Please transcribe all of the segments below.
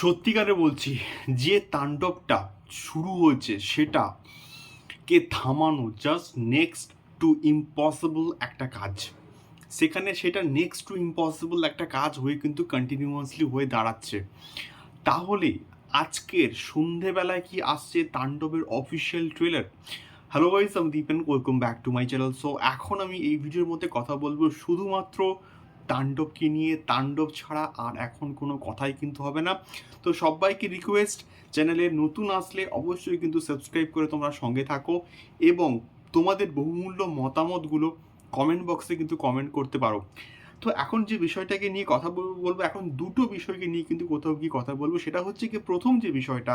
সত্যিকারে বলছি, যে তাণ্ডবটা শুরু হয়েছে সেটা কে থামানো জাস্ট নেক্সট টু ইম্পসিবল একটা কাজ। সেখানে সেটা নেক্সট টু ইম্পসিবল একটা কাজ হয়ে কিন্তু কন্টিনিউয়াসলি হয়ে দাঁড়াচ্ছে। তাহলে আজকের সন্ধেবেলায় কি আসছে তাণ্ডবের অফিসিয়াল ট্রেলার হ্যালো গাইস আমি Dipen welcome back to my channel so এখন আমি এই ভিডিওর মধ্যে কথা বলব শুধুমাত্র তাণ্ডবকে নিয়ে তাণ্ডব ছাড়া আর এখন কোনো কথাই কিন্তু হবে না। তো সবাইকে রিকোয়েস্ট চ্যানেলে নতুন আসলে অবশ্যই কিন্তু সাবস্ক্রাইব করে তোমরা সঙ্গে থাকো এবং তোমাদের বহুমূল্য মতামতগুলো কমেন্ট বক্সে কিন্তু কমেন্ট করতে পারো। তো এখন যে বিষয়টাকে নিয়ে কথা বলব, এখন দুটো বিষয়কে নিয়ে কিন্তু কোথাও কি কথা বলব। সেটা হচ্ছে কি, প্রথম যে বিষয়টা,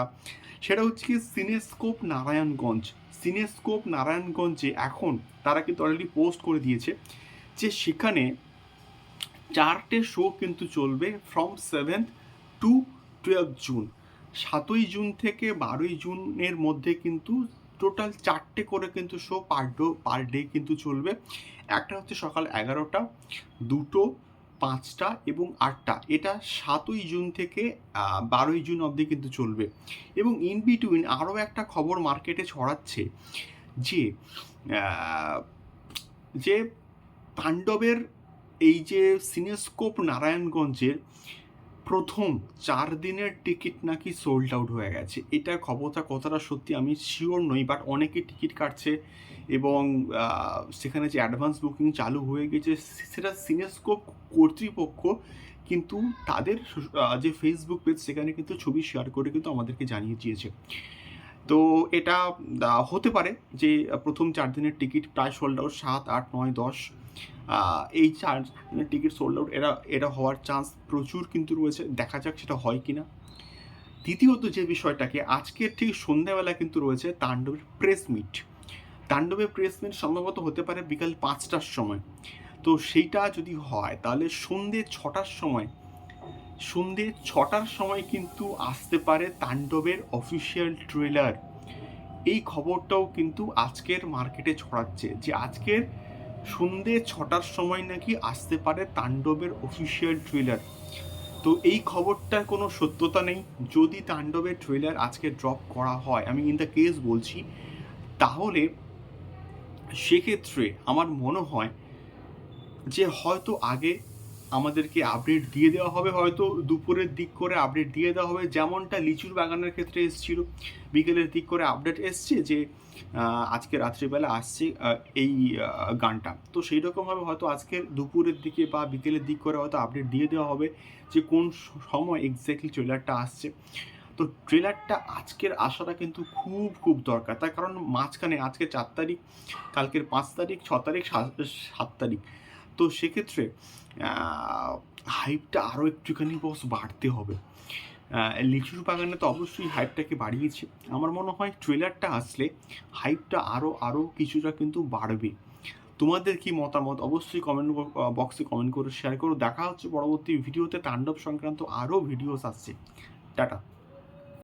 সেটা হচ্ছে কি সিনেস্কোপ নারায়ণগঞ্জ সিনেস্কোপ নারায়ণগঞ্জে এখন তারা কিন্তু অলরেডি পোস্ট করে দিয়েছে যে সেখানে চারটে শো কিন্তু চলবে from seventh to twelfth June সাতই জুন থেকে বারোই জুনের মধ্যে কিন্তু টোটাল চারটে করে কিন্তু show per day per day কিন্তু চলবে। একটা হচ্ছে সকাল এগারোটা, দুটো পাঁচটা এবং আটটা। এটা সাতই জুন থেকে বারোই জুন অবধি কিন্তু চলবে। এবং ইন বিটুইন আরও একটা খবর মার্কেটে ছড়াচ্ছে যে যে তাণ্ডবের এই যে সিনেস্কোপ নারায়ণগঞ্জের প্রথম চার দিনের টিকিট নাকি সোল্ড আউট হয়ে গেছে। এটা খবরটা কতটা সত্যি আমি শিওর নই বাট অনেকে টিকিট কাটছে এবং সেখানে যে অ্যাডভান্স বুকিং চালু হয়ে গেছে সেটা সিনেস্কোপ কর্তৃপক্ষ কিন্তু তাদের যে ফেসবুক পেজ সেখানে কিন্তু ছবি শেয়ার করে কিন্তু আমাদেরকে জানিয়ে দিয়েছে। তো এটা হতে পারে যে প্রথম চার দিনের টিকিট প্রায় সোল্ড আউট সাত, আট, নয়, দশ এই দিনের টিকিট সোল্ড আউট এরা এটা হওয়ার চান্স প্রচুর কিন্তু রয়েছে। দেখা যাক সেটা হয় কি না দ্বিতীয়ত যে বিষয়টাকে, আজকের ঠিক সন্ধ্যাবেলা কিন্তু রয়েছে তাণ্ডবের প্রেস মিট তাণ্ডবের প্রেস মিট সম্ভবত হতে পারে বিকাল পাঁচটার সময়। তো সেইটা যদি হয়, তাহলে সন্ধে ছটার সময়, সন্ধে ছটার সময় কিন্তু আসতে পারে তাণ্ডবের অফিসিয়াল ট্রেলার এই খবরটাও কিন্তু আজকের মার্কেটে ছড়াচ্ছে যে আজকের সন্ধে ছটার সময় নাকি আসতে পারে তাণ্ডবের অফিসিয়াল ট্রেলার। তো এই খবরটার কোনো সত্যতা নেই। যদি তাণ্ডবের ট্রেলার আজকে ড্রপ করা হয়, আমি ইন দ্য কেস বলছি, তাহলে সেক্ষেত্রে আমার মনে হয় যে হয়তো আগে আমাদেরকে আপডেট দিয়ে দেওয়া হবে। হয়তো দুপুরের দিক করে আপডেট দিয়ে দেওয়া হবে। যেমনটা লিচুর বাগানের ক্ষেত্রে এসেছিল। বিকেলের দিক করে আপডেট এসছে যে আজকে রাত্রিবেলা আসছে এই গানটা। তো সেই রকমভাবে হয়তো আজকে দুপুরের দিকে বা বিকেলের দিক করে হয়তো আপডেট দিয়ে দেওয়া হবে যে, কোন সময় এক্স্যাক্টলি ট্রেলারটা আসছে। তো ট্রেলারটা আজকের আসাটা কিন্তু খুব খুব দরকার। তার কারণ মাঝখানে আজকে চার তারিখ, কালকের পাঁচ তারিখ, ছ তারিখ সাত তারিখ। তো সেক্ষেত্রে হাইপটা আরও একটুখানি বস বাড়তে হবে। লিচুর বাগানে তো অবশ্যই হাইপটাকে বাড়িয়েছে। আমার মনে হয় ট্রেলারটা আসলে হাইপটা আরও আরও কিছুটা কিন্তু বাড়বে। তোমাদের কি মতামত? অবশ্যই কমেন্ট বক্সে কমেন্ট করে শেয়ার করো। দেখা হচ্ছে পরবর্তী ভিডিওতে। তাণ্ডব সংক্রান্ত আরও ভিডিওস আসছে। টাটা।